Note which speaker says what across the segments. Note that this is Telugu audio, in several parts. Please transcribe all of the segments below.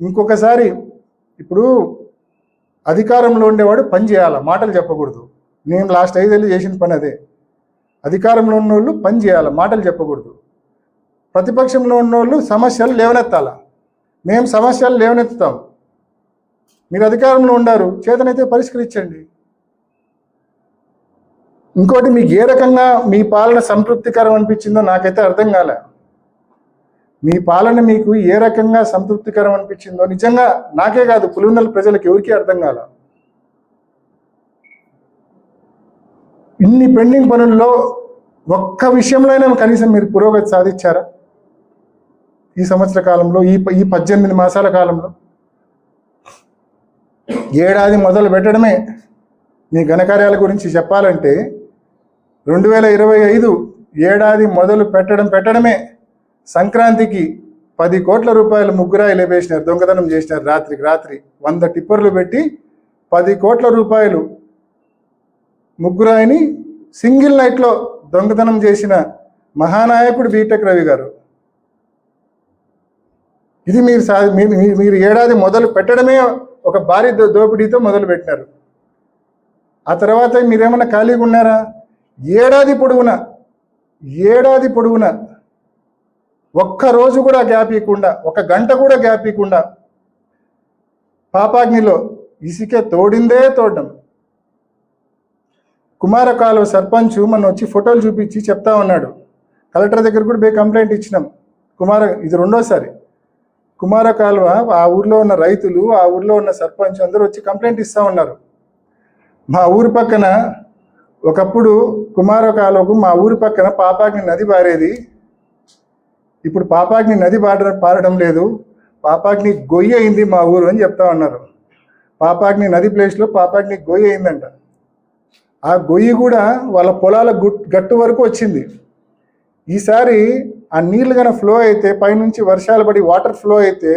Speaker 1: ఇంకొకసారి ఇప్పుడు అధికారంలో ఉండేవాడు పని చేయాలి మాటలు చెప్పకూడదు. నేను లాస్ట్ ఐదేళ్ళు చేసిన పని అదే. అధికారంలో ఉన్నోళ్ళు పని చేయాలి మాటలు చెప్పకూడదు. ప్రతిపక్షంలో ఉన్నోళ్ళు సమస్యలు లేవనెత్తాల. మేము సమస్యలు లేవనెత్తుతాం. మీరు అధికారంలో ఉండారు చేతనైతే పరిష్కరించండి. ఇంకోటి మీకు ఏ రకంగా మీ పాలన సంతృప్తికరం అనిపించిందో నాకైతే అర్థం కాలే. మీ పాలన మీకు ఏ రకంగా సంతృప్తికరం అనిపించిందో నిజంగా నాకే కాదు పులివెందుల ప్రజలకు ఎవరికీ అర్థం కాల. ఇన్ని పెండింగ్ పనుల్లో ఒక్క విషయంలో అయినా కనీసం మీరు పురోగతి సాధించారా? ఈ సంవత్సర కాలంలో ఈ ప- ఈ పద్దెనిమిది మాసాల కాలంలో. ఏడాది మొదలు పెట్టడమే మీ ఘనకార్యాల గురించి చెప్పాలంటే రెండు వేల ఇరవై ఐదు ఏడాది మొదలు పెట్టడం పెట్టడమే సంక్రాంతికి పది కోట్ల రూపాయలు ముగ్గురాయిలు వేసినారు దొంగతనం చేసినారు రాత్రికి రాత్రి. వంద టిప్పర్లు పెట్టి పది కోట్ల రూపాయలు ముగ్గురాయిని సింగిల్ నైట్లో దొంగతనం చేసిన మహానాయకుడు బీటెక్ రవి గారు. ఇది మీరు సా మీరు మీరు ఏడాది మొదలు పెట్టడమే ఒక భారీ దో- దోపిడీతో మొదలు పెట్టినారు. ఆ తర్వాత మీరేమన్నా ఖాళీగా ఉన్నారా? ఏడాది పొడవునా? ఏడాది పొడవునా? ఒక్క రోజు కూడా గ్యాప్ ఇవ్వకుండా ఒక గంట కూడా గ్యాప్ ఇవ్వకుండా పాపాగ్నిలో ఇసుకే తోడిందే తోడడం. కుమారకాలు సర్పంచ్ మన వచ్చి ఫోటోలు చూపించి చెప్తా ఉన్నాడు. కలెక్టర్ దగ్గర కూడా పోయి కంప్లైంట్ ఇచ్చినాం. కుమార ఇది రెండోసారి. కుమార కాలువ ఆ ఊర్లో ఉన్న రైతులు ఆ ఊర్లో ఉన్న సర్పంచ్ అందరూ వచ్చి కంప్లైంట్ ఇస్తూ ఉన్నారు. మా ఊరి పక్కన ఒకప్పుడు కుమార కాలువకు మా ఊరి పక్కన పాపాగ్ని నది పారేది ఇప్పుడు పాపాగ్ని నది పాడ పారడం లేదు. పాపాగ్ని గొయ్యి అయింది మా ఊరు అని చెప్తా ఉన్నారు. పాపాగ్ని నది ప్లేస్లో పాపాగ్ని గొయ్యి అయిందంట. ఆ గొయ్యి కూడా వాళ్ళ పొలాల గట్టు వరకు వచ్చింది. ఈసారి ఆ నీళ్ళు కనుక ఫ్లో అయితే పైనుంచి వర్షాలు పడి వాటర్ ఫ్లో అయితే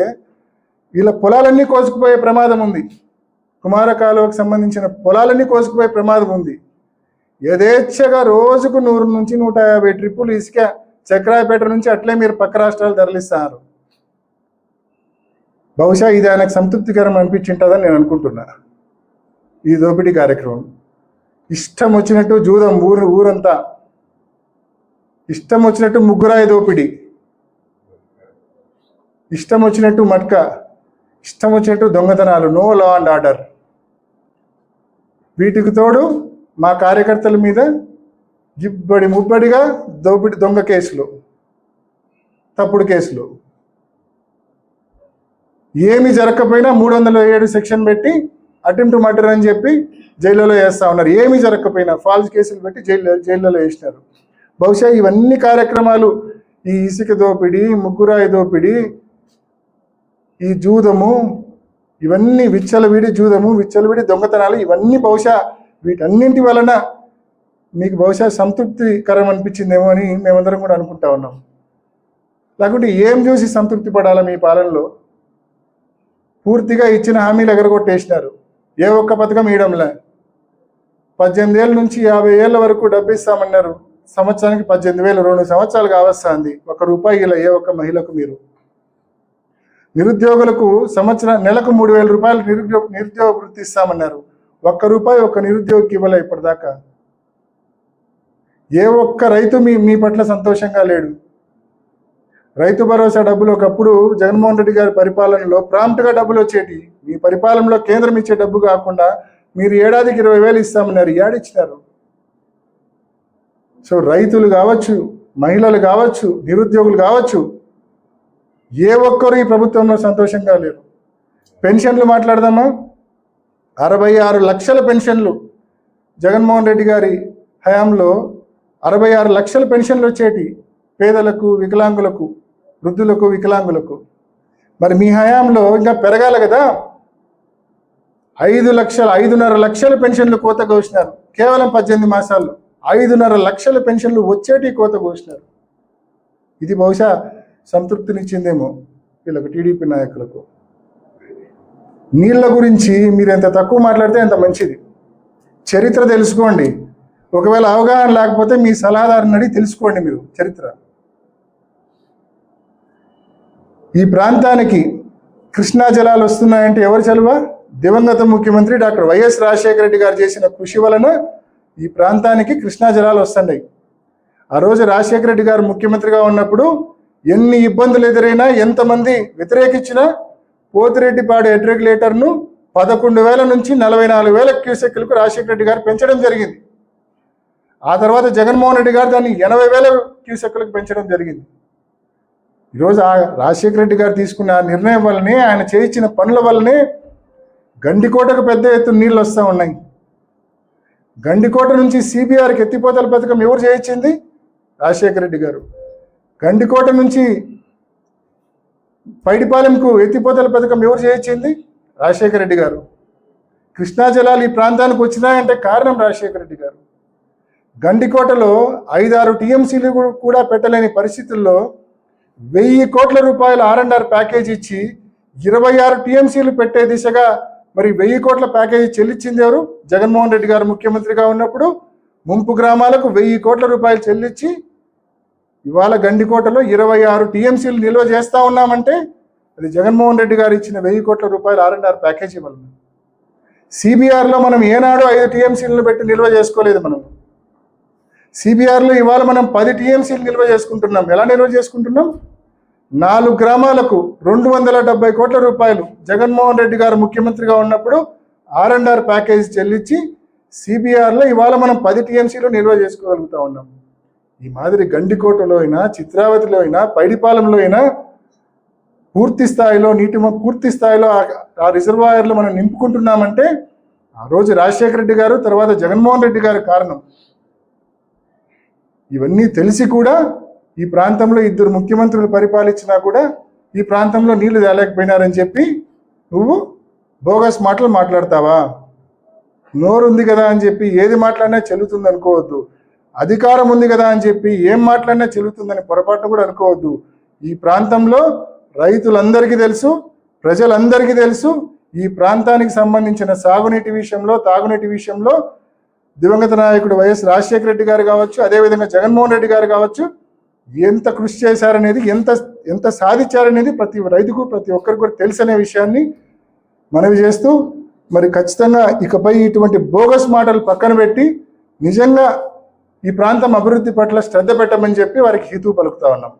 Speaker 1: వీళ్ళ పొలాలన్నీ కోసుకుపోయే ప్రమాదం ఉంది. కుమార కాలువకు సంబంధించిన పొలాలన్నీ కోసుకుపోయే ప్రమాదం ఉంది. యథేచ్ఛగా రోజుకు నూరు నుంచి నూట యాభై ట్రిప్పులు ఇసుక చక్రాయపేట నుంచి అట్లే మీరు పక్క రాష్ట్రాలు తరలిస్తారు. బహుశా ఇది ఆయనకు సంతృప్తికరం అనిపించింటుందని నేను అనుకుంటున్నా. ఈ దోపిడీ కార్యక్రమం. ఇష్టం వచ్చినట్టు జూదం ఊరు ఊరంతా. ఇష్టం వచ్చినట్టు ముగ్గురాయి దోపిడీ. ఇష్టం వచ్చినట్టు మట్క. ఇష్టం వచ్చినట్టు దొంగతనాలు. నో లా అండ్ ఆర్డర్ వీటికి తోడు మా కార్యకర్తల మీద జిబ్బడి ముబ్బడిగా దోపిడి దొంగ కేసులు తప్పుడు కేసులు. ఏమి జరగకపోయినా మూడు వందల ఏడు సెక్షన్ పెట్టి అటెంప్ట్ మర్డర్ అని చెప్పి జైల్లో వేస్తా ఉన్నారు. ఏమి జరగకపోయినా ఫాల్స్ కేసులు పెట్టి జైల్లో జైల్లో వేసినారు. బహుశా ఇవన్నీ కార్యక్రమాలు ఈ ఇసుక దోపిడీ ముగ్గురాయి దోపిడీ ఈ జూదము ఇవన్నీ విచ్చలవిడి జూదము విచ్చలవిడి దొంగతనాలు ఇవన్నీ బహుశా వీటన్నింటి వలన మీకు బహుశా సంతృప్తికరం అనిపించిందేమో అని మేమందరం కూడా అనుకుంటా ఉన్నాం. లేకుంటే ఏం చూసి సంతృప్తి పడాలా మీ పాలనలో? పూర్తిగా ఇచ్చిన హామీలు ఎగరగొట్టేసినారు. ఏ ఒక్క పథకం ఇవ్వడంలే పద్దెనిమిది ఏళ్ళ నుంచి యాభై ఏళ్ళ వరకు డబ్బు ఇస్తామన్నారు. సంవత్సరానికి పద్దెనిమిది వేలు రెండు సంవత్సరాలు కావస్తుంది ఒక రూపాయి ఇలా ఏ ఒక్క మహిళకు మీరు? నిరుద్యోగులకు సంవత్సరం నెలకు మూడు వేల రూపాయలు నిరుద్యోగ నిరుద్యోగ వృత్తి ఇస్తామన్నారు. ఒక్క రూపాయి ఒక్క నిరుద్యోగికి ఇవ్వలే ఇప్పటిదాకా. ఏ ఒక్క రైతు మీ మీ పట్ల సంతోషంగా లేడు. రైతు భరోసా డబ్బులు ఒకప్పుడు జగన్మోహన్ రెడ్డి గారి పరిపాలనలో ప్రాంప్ట్గా డబ్బులు వచ్చేటి మీ పరిపాలనలో కేంద్రం ఇచ్చే డబ్బు కాకుండా మీరు ఏడాదికి ఇరవై వేలు ఇస్తామన్నారు. ఏడిచ్చినారు సో రైతులు కావచ్చు మహిళలు కావచ్చు నిరుద్యోగులు కావచ్చు ఏ ఒక్కరు ఈ ప్రభుత్వంలో సంతోషంగా లేరు. పెన్షన్లు మాట్లాడదామా? అరవై ఆరు లక్షల పెన్షన్లు జగన్మోహన్ రెడ్డి గారి హయాంలో అరవై ఆరు లక్షల పెన్షన్లు వచ్చేటి పేదలకు వికలాంగులకు వృద్ధులకు వికలాంగులకు. మరి మీ హయాంలో ఇంకా పెరగాలి కదా? ఐదు లక్షల ఐదున్నర లక్షల పెన్షన్లు కోత కోసినారు. కేవలం పద్దెనిమిది మాసాల్లో ఐదున్నర లక్షల పెన్షన్లు వచ్చేటి కోత కోసినారు. ఇది బహుశా సంతృప్తినిచ్చిందేమో వీళ్ళకు టీడీపీ నాయకులకు. నీళ్ళ గురించి మీరు ఎంత తక్కువ మాట్లాడితే అంత మంచిది. చరిత్ర తెలుసుకోండి. ఒకవేళ అవగాహన లేకపోతే మీ సలహాదారుని అడిగి తెలుసుకోండి మీరు చరిత్ర. ఈ ప్రాంతానికి కృష్ణా జలాలు వస్తున్నాయంటే ఎవరు చలువ? దివంగత ముఖ్యమంత్రి డాక్టర్ వైఎస్ రాజశేఖర రెడ్డి గారు చేసిన కృషి వలన ఈ ప్రాంతానికి కృష్ణా జలాలు వస్తున్నాయి. ఆ రోజు రాజశేఖర రెడ్డి గారు ముఖ్యమంత్రిగా ఉన్నప్పుడు ఎన్ని ఇబ్బందులు ఎదురైనా ఎంతమంది వ్యతిరేకించినా పోతిరెడ్డిపాడు హెడ్ రెగ్యులేటర్ను పదకొండు వేల నుంచి నలభై నాలుగు వేల క్యూసెక్లకు రాజశేఖర రెడ్డి గారు పెంచడం జరిగింది. ఆ తర్వాత జగన్మోహన్ రెడ్డి గారు దాన్ని ఎనభై వేల క్యూసెక్లకు పెంచడం జరిగింది. ఈరోజు ఆ రాజశేఖర రెడ్డి గారు తీసుకున్న ఆ నిర్ణయం వల్లనే ఆయన చేయించిన పనుల వల్లనే గండికోటకు పెద్ద ఎత్తున నీళ్ళు వస్తూ ఉన్నాయి. గండికోట నుంచి సిబిఆర్కి ఎత్తిపోతల పథకం ఎవరు చేయించింది? రాజశేఖర రెడ్డి గారు. గండికోట నుంచి పైడిపాలెంకు ఎత్తిపోతల పథకం ఎవరు చేయించింది? రాజశేఖర రెడ్డి గారు. కృష్ణా జలాలు ఈ ప్రాంతానికి వచ్చినాయంటే కారణం రాజశేఖర రెడ్డి గారు. గండికోటలో ఐదారు టీఎంసీలు కూడా పెట్టలేని పరిస్థితుల్లో వెయ్యి కోట్ల రూపాయల ఆర్ఎన్ఆర్ ప్యాకేజ్ ఇచ్చి ఇరవై ఆరు టీఎంసీలు పెట్టే దిశగా మరి వెయ్యి కోట్ల ప్యాకేజీ చెల్లించింది ఎవరు? జగన్మోహన్ రెడ్డి గారు ముఖ్యమంత్రిగా ఉన్నప్పుడు ముంపు గ్రామాలకు వెయ్యి కోట్ల రూపాయలు చెల్లించి ఇవాళ గండికోటలో ఇరవై ఆరు టీఎంసీలు నిల్వ చేస్తా ఉన్నామంటే అది జగన్మోహన్ రెడ్డి గారు ఇచ్చిన వెయ్యి కోట్ల రూపాయల ఆర్ఎన్ఆర్ ప్యాకేజీ వలన. సిబిఆర్లో మనం ఏనాడు ఐదు టీఎంసీలను పెట్టి నిల్వ చేసుకోలేదు మనం. సిబిఆర్లో ఇవాళ మనం పది టీఎంసీలు నిల్వ చేసుకుంటున్నాం. ఎలా నిల్వ చేసుకుంటున్నాం? నాలుగు గ్రామాలకు రెండు వందల డెబ్బై కోట్ల రూపాయలు జగన్మోహన్ రెడ్డి గారు ముఖ్యమంత్రిగా ఉన్నప్పుడు ఆర్ అండ్ ఆర్ ప్యాకేజ్ చెల్లించి సిబిఆర్లో ఇవాళ మనం పది టీఎంసీలు నిల్వ చేసుకోగలుగుతా ఉన్నాం. ఈ మాదిరి గండికోటలో అయినా చిత్రావతిలో అయినా పైడిపాలెంలో అయినా పూర్తి స్థాయిలో నీటి పూర్తి స్థాయిలో ఆ రిజర్వాయర్లు మనం నింపుకుంటున్నామంటే ఆ రోజు రాజశేఖర రెడ్డి గారు తర్వాత జగన్మోహన్ రెడ్డి గారు కారణం. ఇవన్నీ తెలిసి కూడా ఈ ప్రాంతంలో ఇద్దరు ముఖ్యమంత్రులు పరిపాలించినా కూడా ఈ ప్రాంతంలో నీళ్ళు తేలేకపోయినారని చెప్పి నువ్వు బోగస్ మాటలు మాట్లాడతావా? నోరు ఉంది కదా అని చెప్పి ఏది మాట్లాడినా చెల్లుతుంది అనుకోవద్దు. అధికారం ఉంది కదా అని చెప్పి ఏం మాట్లాడినా చెల్లుతుందని పొరపాటు కూడా అనుకోవద్దు. ఈ ప్రాంతంలో రైతులందరికీ తెలుసు ప్రజలందరికీ తెలుసు ఈ ప్రాంతానికి సంబంధించిన సాగునీటి విషయంలో తాగునీటి విషయంలో దివంగత నాయకుడు వైఎస్ రాజశేఖర రెడ్డి గారు కావచ్చు అదేవిధంగా జగన్మోహన్ రెడ్డి గారు కావచ్చు ఎంత కృషి చేశారనేది ఎంత ఎంత సాధించారనేది ప్రతి రైతుకు ప్రతి ఒక్కరికి కూడా తెలుసనే విషయాన్ని మనవి చేస్తూ మరి ఖచ్చితంగా ఇకపై ఇటువంటి బోగస్ మాటలు పక్కన పెట్టి నిజంగా ఈ ప్రాంతం అభివృద్ధి పట్ల శ్రద్ధ పెట్టమని చెప్పి వారికి హితవు పలుకుతా ఉన్నాం.